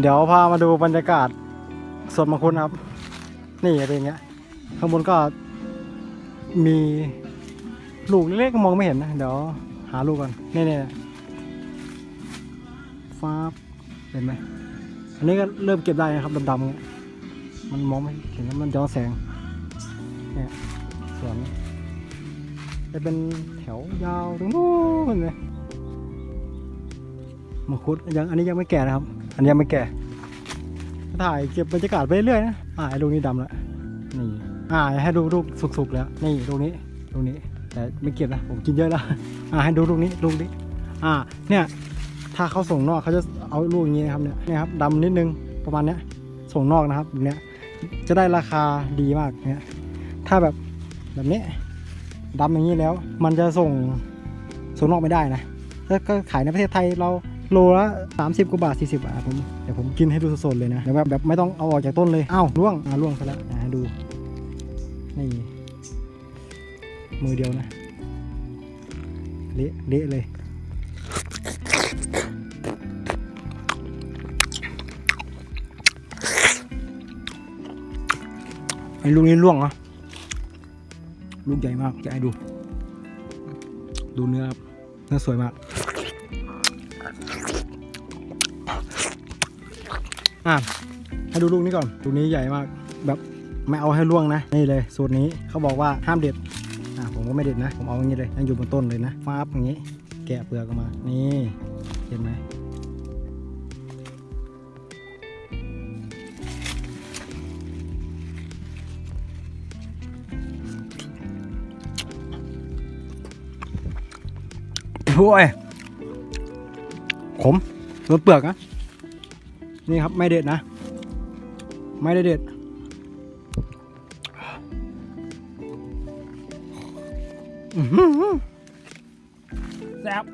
เดี๋ยวพามาดูบรรยากาศสวนมังคุดครับ นี่อย่างเงี้ย ข้างบนก็มีลูกเล็กๆมองไม่เห็นนะ เดี๋ยวหาลูกก่อนนี่นี่ฟ้าเห็นไหมอันนี้ก็เริ่มเก็บได้นะครับดำๆเงี้ยมันมองไม่เห็นแล้วมันย้อนแสงเนี่ยสวนจะเป็นแถวยาวตรงนู้นเลยมังคุดยังอันนี้ยังไม่แก่นะครับ อันนี้ยังไม่แก่ ถ่ายเก็บบรรยากาศไปเรื่อยนะอ่าไอ้ลูกนี้ดำแล้วนี่อ่าให้ดูลูกสุกๆแล้ว นี่ลูกนี้ลูกนี้ แต่ไม่เก็บนะผมกินเยอะแล้วอ่าให้ดูลูกนี้ลูกนี้ อ่า เนี่ย ถ้าเขาส่งนอกเขาจะเอาลูกอย่างนี้นะครับเนี่ยเนี่ยครับดำนิดนึงประมาณเนี้ย ส่งนอกนะครับแบบเนี้ยจะได้ราคาดีมากเนี่ยถ้าแบบแบบนี้ดำอย่างนี้แล้ว มันจะส่งส่งนอกไม่ได้นะแล้วก็ขายในประเทศไทยเรา โลละ30กว่าบาท 40 บาทผมเดี๋ยวผมกินให้ดูสดๆเลยนะเดี๋ยวแบบแบบไม่ต้องเอาออกจากต้นเลยอ้าวล่วงอ่าล่วงซะแล้วอ่าดูนี่มือเดียวนะเละเละเลยไอ้ลูกนี้ล่วงเหรอลูกใหญ่มากจะให้ดู ดูเนื้อครับเนื้อสวยมาก อะให้ดูลูกนี้ก่อนลูกนี้ใหญ่มากแบบไม่เอาให้ล่วงนะนี่เลยสูตรนี้เขาบอกว่าห้ามเด็ดอะผมก็ไม่เด็ดนะ ผมเอาอย่างนี้เลยยังอยู่บนต้นเลยนะฟาบอย่างนี้ แกะเปลือกออกมา นี่เห็นไหมโอ้ย ขมโดนเปลือกนะนี่ครับไม่เด็ดนะ ไม่ได้เด็ดแซ่บ